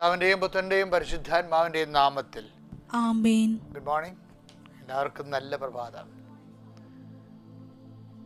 പിതാവിന്റെയും പുത്രന്റെയും പരിശുദ്ധാത്മാവിന്റെയും നാമത്തിൽ ആമേൻ. Good morning. എല്ലാവർക്കും നല്ല പ്രഭാതം.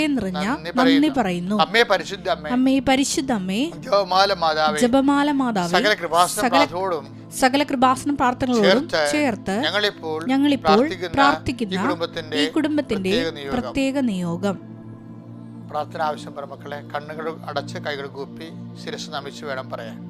ഹൃദയം നിറഞ്ഞ നന്ദി പറയുന്നു. അമ്മേ പരിശുദ്ധ അമ്മേ. അമ്മേ പരിശുദ്ധമ്മേ ജപമാല മാതാവേ ജപമാല മാതാവേ. സകല കൃപാസന സകല കൃപാസനം പ്രാർത്ഥനകളോടും ചേർത്ത് ഞങ്ങളിപ്പോൾ പ്രാർത്ഥിക്കുന്ന ഈ കുടുംബത്തിന്റെ. പ്രത്യേക നിയോഗം. പ്രാർത്ഥന ആവശ്യം പറ മക്കളെ കണ്ണുകൾ അടച്ച് കൈകൾ കൂപ്പി ശിരസ് നമിച്ച് വേണം പറയാൻ.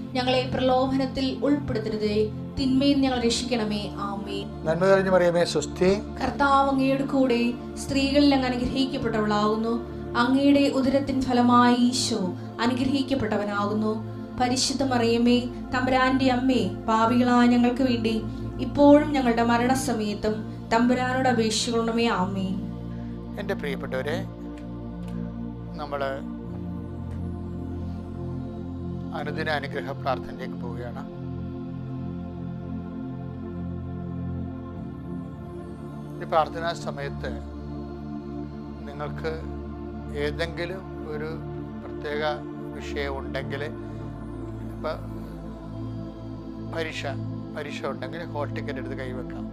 ഞങ്ങളെ പ്രലോഭനത്തിൽ ഉൾപ്പെടുത്തരുതേ. തിന്മയിൽ ഞങ്ങൾ രക്ഷിക്കണമേ. ആമേ നന്മ തെളിഞ്ഞു മറിയമേ സ്വസ്തി. കർത്താവ് അങ്ങയുടെ കൂടെ സ്ത്രീകളിൽ അങ്ങ് അനുഗ്രഹിക്കപ്പെട്ടവളാകുന്നു അങ്ങയുടെ ഉദരത്തിൻ ഫലമായി ഈശോ അനുഗ്രഹിക്കപ്പെട്ടവനാകുന്നു. പരിശുദ്ധ മറിയമേ തമ്പുരാന്റെ അമ്മേ പാപികളായ ഞങ്ങൾക്ക് വേണ്ടി ഇപ്പോഴും ഞങ്ങളുടെ മരണസമയത്തും തമ്പുരാനോട് അപേക്ഷിക്കണമേ ആമേ എന്റെ പ്രിയപ്പെട്ടവരെ നമ്മൾ അനുദിന അനുഗ്രഹ പ്രാർത്ഥനയിലേക്ക് പോവുകയാണ്. ഈ പ്രാർത്ഥനാ സമയത്ത് നിങ്ങൾക്ക് ഏതെങ്കിലും ഒരു പ്രത്യേക വിഷയം ഉണ്ടെങ്കിൽ ഇപ്പം പരീക്ഷ പരീക്ഷ ഉണ്ടെങ്കിൽ ഹോൾ ടിക്കറ്റ് എടുത്ത് കൈവെക്കാം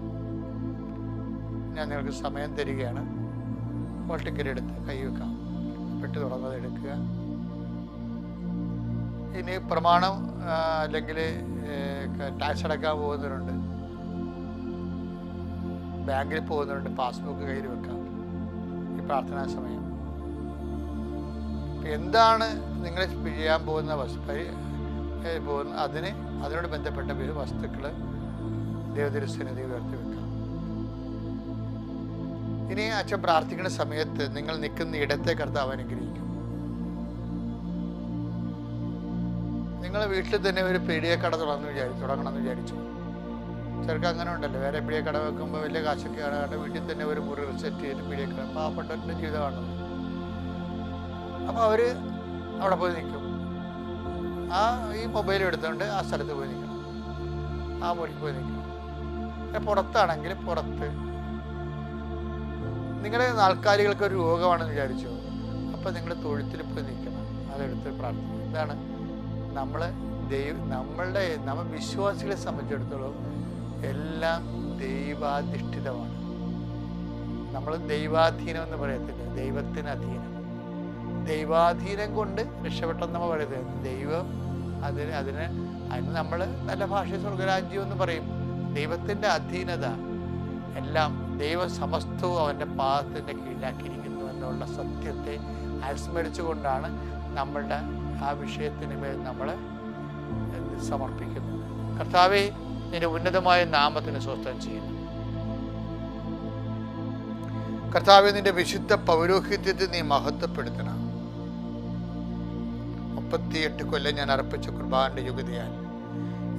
ഞാൻ നിങ്ങൾക്ക് സമയം തരികയാണ്. ഹോൾ ടിക്കറ്റ് എടുത്ത് കൈവെക്കാം പെട്ട് തുറന്നത് എടുക്കുക. ഇനി പ്രമാണം അല്ലെങ്കിൽ ടാക്സ് അടക്കാൻ പോകുന്നവരുണ്ട്. ബാങ്കിൽ പോകുന്നവരുണ്ട് പാസ്ബുക്ക് കയ്യിൽ വെക്കാം. ഈ പ്രാർത്ഥനാ സമയം. എന്താണ് നിങ്ങൾ ചെയ്യാൻ പോകുന്ന വസ്തു പോകുന്ന അതിന് അതിനോട് ബന്ധപ്പെട്ട വസ്തുക്കൾ ദൈവതിരുസന്നിധി ഉയർത്തി വെക്കാം. ഇനി അച്ഛൻ പ്രാർത്ഥിക്കുന്ന സമയത്ത് നിങ്ങൾ നിൽക്കുന്ന ഇടത്തെ കർത്താവ് അനുഗ്രഹിക്കും. നിങ്ങൾ വീട്ടിൽ തന്നെ ഒരു പീഡിയക്കട തുറന്ന് വിചാരിച്ചു തുടങ്ങണമെന്ന് വിചാരിച്ചു. ചിലർക്ക് അങ്ങനെ ഉണ്ടല്ലോ. വേറെ പീഡിയക്കട വെക്കുമ്പോൾ വലിയ കാശൊക്കെ കാണാണ്ട് വീട്ടിൽ തന്നെ ഒരു മുറി സെറ്റ് ചെയ്ത് പീഡിയക്കട പാവപ്പെട്ടവന്റെ ജീവിതമാണ് അപ്പോൾ അവർ അവിടെ പോയി നിൽക്കും. ആ ഈ മൊബൈൽ എടുത്തുകൊണ്ട് ആ സ്ഥലത്ത് പോയി നിൽക്കണം. ആ മുറിക്ക് പോയി നിൽക്കണം. പുറത്താണെങ്കിൽ പുറത്ത്. നിങ്ങളുടെ നാൽക്കാലികൾക്ക് ഒരു രോഗമാണെന്ന് വിചാരിച്ചു? അപ്പം നിങ്ങൾ തൊഴുത്തിൽ പോയി നിൽക്കണം. അതെടുത്ത് പ്രാർത്ഥിക്കും ഇതാണ് നമ്മൾ ദൈവ നമ്മളുടെ നമ്മൾ വിശ്വാസികളെ സംബന്ധിച്ചിടത്തോളം എല്ലാം ദൈവാധിഷ്ഠിതമാണ്. നമ്മൾ ദൈവാധീനം എന്ന് പറയത്തില്ല ദൈവത്തിന് അധീനം. ദൈവാധീനം കൊണ്ട് രക്ഷപ്പെട്ടെന്ന് നമ്മൾ പറയുന്നത് ദൈവം അതിന് അതിന് അതിന് നമ്മൾ നല്ല ഭാഷ സ്വർഗരാജ്യം എന്ന് പറയും. ദൈവത്തിന്റെ അധീനത എല്ലാം ദൈവ സമസ്തവും അവന്റെ പാദത്തിന്റെ കീഴിലാക്കിയിരിക്കുന്നു എന്നുള്ള സത്യത്തെ അനുസ്മരിച്ചുകൊണ്ടാണ് നമ്മളുടെ ആ വിഷയത്തിന് മേൽ നമ്മളെ സമർപ്പിക്കുന്നു. കർത്താവെ നിന്റെ ഉന്നതമായ നാമത്തിന് സ്വസ്ഥം ചെയ്യുന്നു. കർത്താവെ നിന്റെ വിശുദ്ധ പൗരോഹിത്യത്തെ നീ മഹത്വപ്പെടുത്തണം. മുപ്പത്തിയെട്ട് കൊല്ലം ഞാൻ അർപ്പിച്ച കുർബാന്റെ യുഗതിയാൽ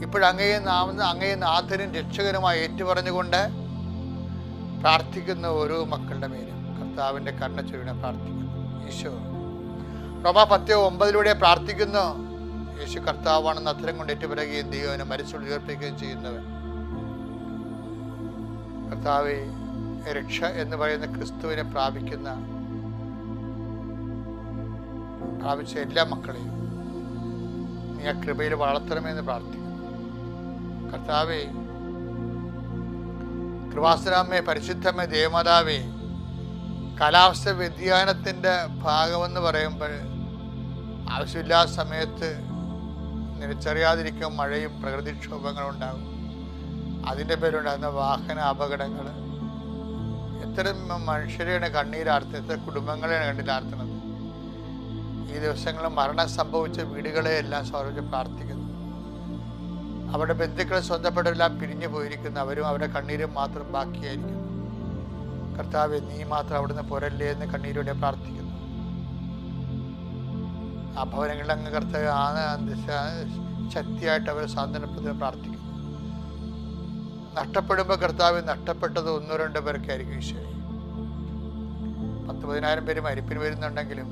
ഇപ്പോഴങ്ങയെ നാമ അങ്ങയെ നാഥനും രക്ഷകനുമായി ഏറ്റുപറഞ്ഞുകൊണ്ട് പ്രാർത്ഥിക്കുന്ന ഓരോ മക്കളുടെ മേലും കർത്താവിന്റെ കണ്ണ ചൊരിയണ പ്രാർത്ഥിക്കുന്നു. ഈശോ. റോമ പത്തോ ഒമ്പതിലൂടെ പ്രാർത്ഥിക്കുന്നു. യേശു കർത്താവാണെന്ന് അത്തരം കൊണ്ട് ഏറ്റുപിറകുകയും ദൈവനെ മരിച്ചുള്ള ഉയർപ്പിക്കുകയും ചെയ്യുന്നവൻ. കർത്താവെ രക്ഷ എന്ന് പറയുന്ന ക്രിസ്തുവിനെ പ്രാപിക്കുന്ന പ്രാപിച്ച എല്ലാ മക്കളെയും നീ ആ കൃപയിൽ വളർത്തണമെന്ന് പ്രാർത്ഥിക്കുന്നു. കർത്താവേ കൃപാസുരാമേ പരിശുദ്ധമേ ദേവമാതാവേ കാലാവസ്ഥ വ്യതിയാനത്തിന്റെ ഭാഗമെന്ന് പറയുമ്പോൾ ആവശ്യമില്ലാത്ത സമയത്ത് നിനച്ചറിയാതിരിക്കും മഴയും പ്രകൃതിക്ഷോഭങ്ങളും ഉണ്ടാകും അതിന്റെ പേരുണ്ടാകുന്ന വാഹന അപകടങ്ങൾ. എത്ര മനുഷ്യരെയാണ് കണ്ണീരാർത്തുന്നത് എത്ര കുടുംബങ്ങളെയാണ് കണ്ണീരാർത്തുന്നത്. ഈ ദിവസങ്ങളിൽ മരണം സംഭവിച്ച വീടുകളെ എല്ലാം സ്വർഗം പ്രാർത്ഥിക്കുന്നു. അവരുടെ ബന്ധുക്കളെ സ്വന്തപ്പെട്ടവരെല്ലാം പിരിഞ്ഞു പോയിരിക്കുന്നു. അവരും അവരുടെ കണ്ണീരും മാത്രം ബാക്കിയായിരിക്കുന്നു. കർത്താവ് നീ മാത്രം അവിടുന്ന് പുരല്ലേ എന്ന് കണ്ണീരോടെ പ്രാർത്ഥിക്കുന്നു. ആ ഭവനങ്ങളിൽ അങ്ങ് കർത്താവ് ആ ശക്തിയായിട്ട് അവരെ സാന്ത്വനപ്പെടുത്തി പ്രാർത്ഥിക്കുന്നു. നഷ്ടപ്പെടുമ്പോൾ കർത്താവ് നഷ്ടപ്പെട്ടത് ഒന്നോ രണ്ടോ പേർക്കായിരിക്കും ഈശ്വരി പത്ത് പതിനായിരം പേര് മരിപ്പിന് വരുന്നുണ്ടെങ്കിലും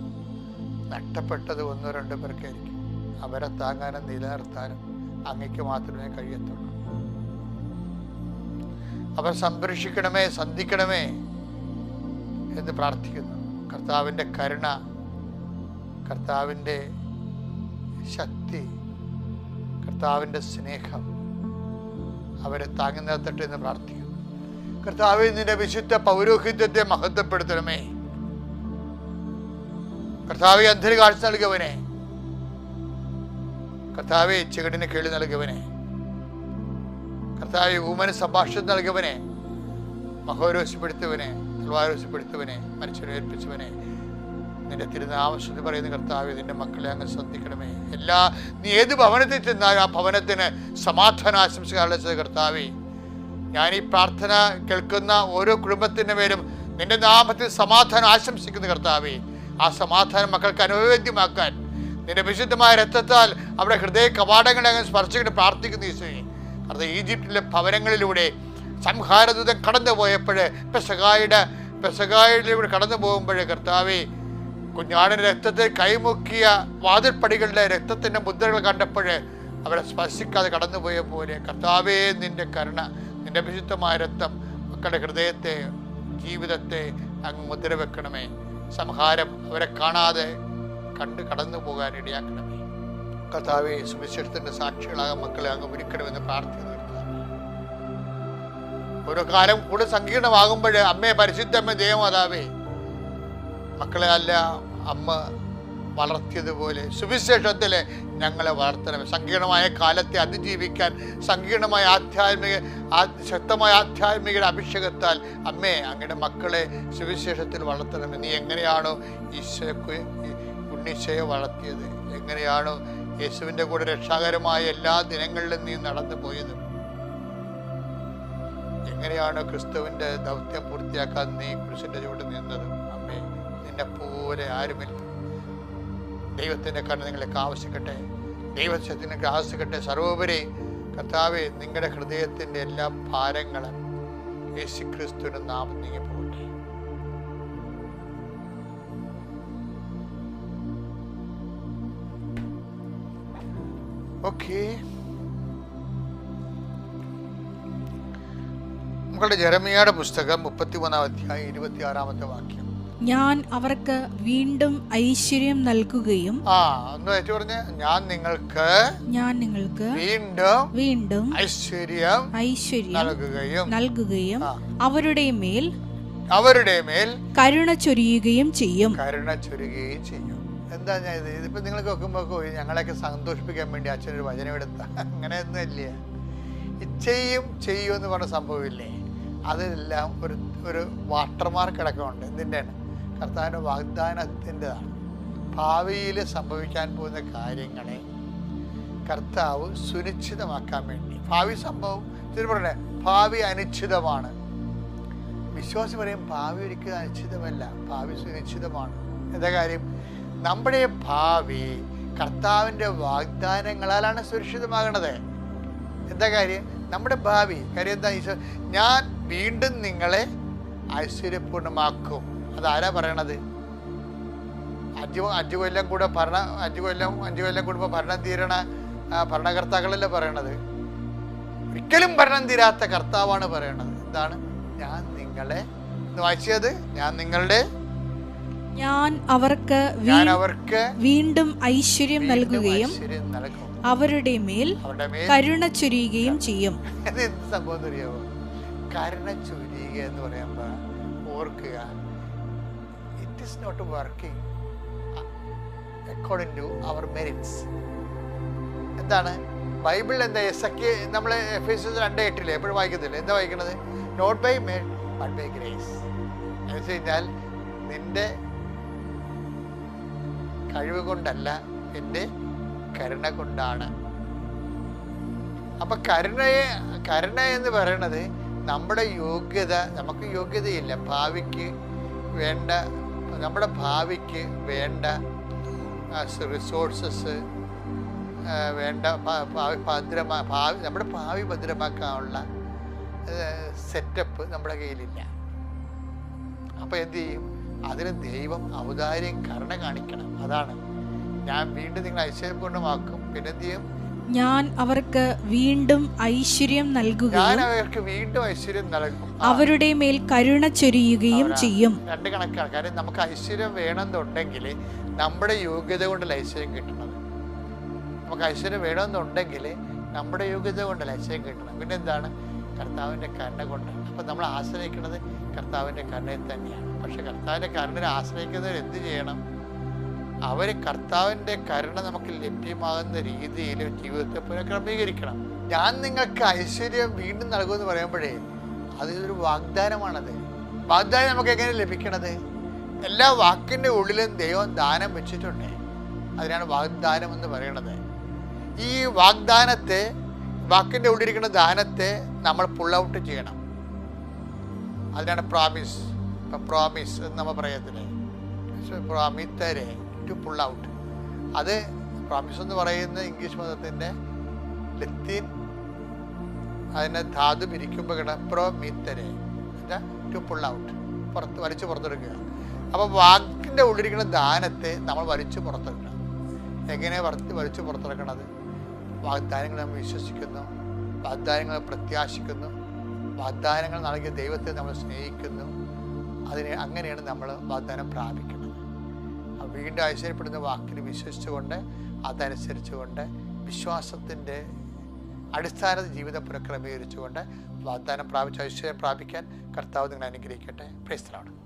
നഷ്ടപ്പെട്ടത് ഒന്നോ രണ്ടോ പേർക്കായിരിക്കും. അവരെ താങ്ങാനും നിലനിർത്താനും അങ്ങയ്ക്ക് മാത്രമേ കഴിയത്തുള്ളൂ. അവർ സംരക്ഷിക്കണമേ സന്ധിക്കണമേ. എന്ന് പ്രാർത്ഥിക്കുന്നു. കർത്താവിന്റെ കരുണ കർത്താവിന്റെ ശക്തി കർത്താവിന്റെ സ്നേഹം അവരെ താങ്ങി നിർത്തട്ടെ എന്ന് പ്രാർത്ഥിക്കുന്നു. കർത്താവ് നിന്റെ വിശുദ്ധ പൗരോഹിത്യത്തെ മഹത്വപ്പെടുത്തണമേ. കർത്താവെ അന്ധര കാഴ്ച നൽകിയവനെ. കർത്താവെ ചെകിടിന് കേളി നൽകിയവനെ. കർത്താവെ ഊമന് സംഭാഷണം നൽകിയവനെ. മഹോരോശപ്പെടുത്തവനെ തൽവാരോശപ്പെടുത്തവനെ മനുഷ്യനെ ഏൽപ്പിച്ചവനെ നിന്റെ തിരുനാമശ്രുതി പറയുന്ന കർത്താവ് നിന്റെ മക്കളെ അങ്ങ് ശ്രദ്ധിക്കണമേ. എല്ലാ നീ ഏത് ഭവനത്തിൽ ചെന്നാലും ആ ഭവനത്തിന് സമാധാന ആശംസകളുടെ കർത്താവേ. ഞാൻ ഈ പ്രാർത്ഥന കേൾക്കുന്ന ഓരോ കുടുംബത്തിന്റെ പേരും നിന്റെ നാമത്തിൽ സമാധാനം ആശംസിക്കുന്ന കർത്താവേ. ആ സമാധാനം മക്കൾക്ക് അനുവേദ്യമാക്കാൻ നിന്റെ വിശുദ്ധമായ രക്തത്താൽ അവിടെ ഹൃദയ കവാടങ്ങളെ അങ്ങ് സ്പർശിച്ചിട്ട് പ്രാർത്ഥിക്കുന്ന ഈശോയെ. അത് ഈജിപ്തിലെ ഭവനങ്ങളിലൂടെ സംഹാരദൂതൻ കടന്നു പോയപ്പോൾ പെസകായുടെ പെസകായിലൂടെ കടന്നു പോകുമ്പോഴേ കർത്താവെ കുഞ്ഞാടിന്റെ രക്തത്തെ കൈമുക്കിയ വാതിൽപ്പടികളുടെ രക്തത്തിന്റെ മുദ്രകൾ കണ്ടപ്പോൾ അവരെ സ്പർശിക്കാതെ കടന്നുപോയ പോലെ കർത്താവേ നിന്റെ കരുണ നിന്റെ വിശുദ്ധമായ രക്തം മക്കളുടെ ഹൃദയത്തെ ജീവിതത്തെ അങ്ങ് മുദ്ര വെക്കണമേ. സംഹാരം അവരെ കാണാതെ കണ്ട് കടന്നു പോകാൻ ഇടയാക്കണമേ. കർത്താവെ സുവിശേഷത്തിന്റെ സാക്ഷികളാകാൻ മക്കളെ അങ്ങ് ഒരുക്കണമെന്ന് പ്രാർത്ഥിക്കുന്നു. ഓരോ കാലം കൂടുതൽ സങ്കീർണമാകുമ്പോൾ അമ്മേ പരിശുദ്ധമ്മ ദേവമാതാവേ മക്കളെ അല്ല അമ്മ വളർത്തിയതുപോലെ സുവിശേഷത്തിൽ ഞങ്ങളെ വളർത്തണം സങ്കീർണമായ കാലത്തെ അതിജീവിക്കാൻ സങ്കീർണമായ ആധ്യാത്മിക ശക്തമായ ആധ്യാത്മിക അഭിഷേകത്താൽ അമ്മേ അങ്ങയുടെ മക്കളെ സുവിശേഷത്തിൽ വളർത്തണം നീ എങ്ങനെയാണോ ഈശോയ്ക്ക് ഉണ്ണീശയെ വളർത്തിയത് എങ്ങനെയാണോ യേശുവിന്റെ കൂടെ രക്ഷാകരമായ എല്ലാ ദിനങ്ങളിലും നീ നടന്നു പോയത് എങ്ങനെയാണോ ക്രിസ്തുവിന്റെ ദൗത്യം പൂർത്തിയാക്കാൻ നീ കുരിശിന്റെ ചുവട് നിന്നത് അമ്മേ നിന്നെ പോലെ ആരുമില്ല. ദൈവത്തിന്റെ കണ്ണ് നിങ്ങളെ ആവശ്യിക്കട്ടെ ദൈവത്തിന് ആവശ്യിക്കട്ടെ സർവോപരി കർത്താവ് നിങ്ങളുടെ ഹൃദയത്തിന്റെ എല്ലാ ഭാരങ്ങളും യേശു ക്രിസ്തുവിന്റെ നാമം നീങ്ങി പോകട്ടെ. ഓക്കെ. നമ്മളുടെ ജെറമിയയുടെ പുസ്തകം മുപ്പത്തി ഒന്നാം അധ്യായം ഇരുപത്തി ആറാമത്തെ വാക്യം. ഞാൻ അവർക്ക് വീണ്ടും ഐശ്വര്യം നൽകുകയും ആ ഒന്ന് ഏറ്റു പറഞ്ഞ്. ഞാൻ നിങ്ങൾക്ക് ഞാൻ നിങ്ങൾക്ക് വീണ്ടും വീണ്ടും ഐശ്വര്യം ഐശ്വര്യം നൽകുകയും നൽകുകയും അവരുടെ മേൽ അവരുടെ മേൽ കരുണ ചൊരിയുകയും ചെയ്യും. കരുണ ചൊരിയുകയും ചെയ്യും. എന്താ ഞാൻ ഇത്? ഇതിപ്പോൾ നിങ്ങൾ കേൾക്കുമ്പോൾ ഞങ്ങളെയൊക്കെ സന്തോഷിപ്പിക്കാൻ വേണ്ടി അച്ഛനൊരു വചനം എടുത്ത. അങ്ങനെയൊന്നും ഇല്ല ഇച്ഛയും ചെയ്യും എന്ന് പറഞ്ഞ സംഭവമില്ലേ? അതിലെല്ലാം ഒരു ഒരു വാട്ടർമാർക്ക് അടക്കമുണ്ട്. എന്തിന്റെയാണ് കർത്താവിന്റെ വാഗ്ദാനത്തിന്റെതാണ്. ഭാവിയിൽ സംഭവിക്കാൻ പോകുന്ന കാര്യങ്ങളെ കർത്താവ് സുനിശ്ചിതമാക്കാൻ വേണ്ടി. ഭാവി സംഭവം തിരുപ്പറേ ഭാവി അനിശ്ചിതമാണ്. വിശ്വാസി പറയും ഭാവി ഒരിക്കലും അനിശ്ചിതമല്ല. ഭാവി സുനിശ്ചിതമാണ്. എന്താ കാര്യം? നമ്മുടെ ഭാവി കർത്താവിന്റെ വാഗ്ദാനങ്ങളാലാണ് സുരക്ഷിതമാകണത്. എന്താ കാര്യം? നമ്മുടെ ഭാവി. കാര്യം എന്താ? ഈശോ ഞാൻ വീണ്ടും നിങ്ങളെ ഐശ്വര്യപൂർണമാക്കും അതാരാ പറയണത്? അഞ്ചു അഞ്ചു കൊല്ലം കൂടെ ഭരണ അഞ്ചു കൊല്ലം അഞ്ചു കൊല്ലം കൂടുമ്പോൾ ഭരണം തീരണ ഭരണകർത്താക്കളല്ലേ പറയണത്? ഒരിക്കലും ഭരണം തീരാത്ത കർത്താവാണ് പറയണത്. എന്താണ്? ഞാൻ നിങ്ങളെ വായിച്ചത് ഞാൻ നിങ്ങളുടെ ഞാൻ അവർക്ക് ഞാൻ അവർക്ക് വീണ്ടും ഐശ്വര്യം നൽകുകയും അവരുടെ മേൽ കരുണ ചൊരിയുകയും ചെയ്യും. സംഭവം അറിയാമോ കരുണ ചൊരിയുക എന്ന് പറയുമ്പോൾ ഓർക്കുക it is not working according to our merits എന്താണ്? ബൈബിളിൽ എന്താ ഒക്കെ നമ്മൾ എഫ് എസ് രണ്ട് എട്ടില്ലേ? എപ്പോഴും വായിക്കുന്നില്ല എന്താ വായിക്കുന്നത് not by may but by grace എന്ന് വെച്ച് കഴിഞ്ഞാൽ നിന്റെ കഴിവ് കൊണ്ടല്ല എന്റെ കരുണ കൊണ്ടാണ്. അപ്പൊ കരുണയെ കരുണ എന്ന് പറയണത് നമ്മുടെ യോഗ്യത നമുക്ക് യോഗ്യതയില്ല. ഭാവിക്ക് വേണ്ട നമ്മുടെ ഭാവിക്ക് വേണ്ട റിസോഴ്സസ് വേണ്ട ഭാവി ഭദ്രമാ ഭാവി നമ്മുടെ ഭാവി ഭദ്രമാക്കാനുള്ള സെറ്റപ്പ് നമ്മുടെ കയ്യിലില്ല. അപ്പോൾ എന്ത് ചെയ്യും? അതിന് ദൈവം ഔദാര്യം കരുണ കാണിക്കണം. അതാണ്. ഞാൻ വീണ്ടും നിങ്ങൾ ഐശ്വര്യപൂർണമാക്കും. പിന്നെ എന്ത് ചെയ്യും? ഞാൻ അവർക്ക് വീണ്ടും ഐശ്വര്യം നൽകുകയും അവർക്ക് വീണ്ടും ഐശ്വര്യം നൽകും. അവരുടെ മേൽ കരുണ ചൊരിയുകയും ചെയ്യും. രണ്ട് കണക്കാണ് കാര്യം നമുക്ക് ഐശ്വര്യം വേണമെന്നുണ്ടെങ്കിൽ നമ്മുടെ യോഗ്യത കൊണ്ടല്ല ഐശ്വര്യം കിട്ടണത് നമുക്ക് ഐശ്വര്യം വേണമെന്നുണ്ടെങ്കിൽ നമ്മുടെ യോഗ്യത കൊണ്ടല്ല ഐശ്വര്യം കിട്ടണം. പിന്നെ എന്താണ് കർത്താവിന്റെ കരുണ കൊണ്ടാണ് അപ്പം നമ്മൾ ആശ്രയിക്കുന്നത് കർത്താവിന്റെ കരുണയിൽ തന്നെയാണ്. പക്ഷെ കർത്താവിന്റെ കരുണയെ ആശ്രയിക്കുന്നവർ എന്ത് ചെയ്യണം? അവർ കർത്താവിന്റെ കരുണ നമുക്ക് ലഭ്യമാകുന്ന രീതിയിൽ ജീവിതത്തെ പുനഃക്രമീകരിക്കണം. ഞാൻ നിങ്ങൾക്ക് ഐശ്വര്യം വീണ്ടും നൽകുമെന്ന് പറയുമ്പോഴേ അതിനൊരു വാഗ്ദാനമാണത്. വാഗ്ദാനം നമുക്ക് എങ്ങനെ ലഭിക്കണത്? എല്ലാ വാക്കിന്റെ ഉള്ളിലും ദൈവം ദാനം വെച്ചിട്ടുണ്ട്. അതിനാണ് വാഗ്ദാനം എന്ന് പറയണത്. ഈ വാഗ്ദാനത്തെ വാക്കിന്റെ ഉള്ളിരിക്കുന്ന ദാനത്തെ നമ്മൾ പുൾ ഔട്ട് ചെയ്യണം. അതിനാണ് പ്രോമിസ് ഇപ്പം പ്രോമിസ് എന്ന് നമ്മൾ പറയത്തില്ലേ? പ്രോമിത്തരെ ടു പുൾ ഔട്ട് അത് പ്രോമിസ് എന്ന് പറയുന്ന ഇംഗ്ലീഷ് പദത്തിന്റെ ലത്തീൻ അതിനെ ധാതു പിരിക്കുമ്പോൾ കിട മീത്തരെ ടു പുൾ ഔട്ട് പുറത്ത് വലിച്ചു പുറത്തെടുക്കുക. അപ്പോൾ വാക്കിന്റെ ഉള്ളിരിക്കുന്ന ദാനത്തെ നമ്മൾ വലിച്ചു പുറത്തെടുക്കണം. എങ്ങനെ വറുത്ത് വലിച്ചു പുറത്തെടുക്കണത്? വാഗ്ദാനങ്ങൾ നമ്മൾ വിശ്വസിക്കുന്നു വാഗ്ദാനങ്ങൾ പ്രത്യാശിക്കുന്നു വാഗ്ദാനങ്ങൾ നൽകിയ ദൈവത്തെ നമ്മൾ സ്നേഹിക്കുന്നു. അതിനെ അങ്ങനെയാണ് നമ്മൾ വാഗ്ദാനം പ്രാപിക്കുന്നത്. വീണ്ടും ഐശ്വര്യപ്പെടുന്ന വാക്കിന് വിശ്വസിച്ചുകൊണ്ട് അതനുസരിച്ചുകൊണ്ട് വിശ്വാസത്തിന്റെ അടിസ്ഥാന ജീവിതം പുനഃക്രമീകരിച്ചുകൊണ്ട് വാഗ്ദാനം പ്രാപിച്ച ഐശ്വര്യം പ്രാപിക്കാൻ കർത്താവ് നിങ്ങൾ അനുഗ്രഹിക്കട്ടെ. പ്രേസ്തലാണ്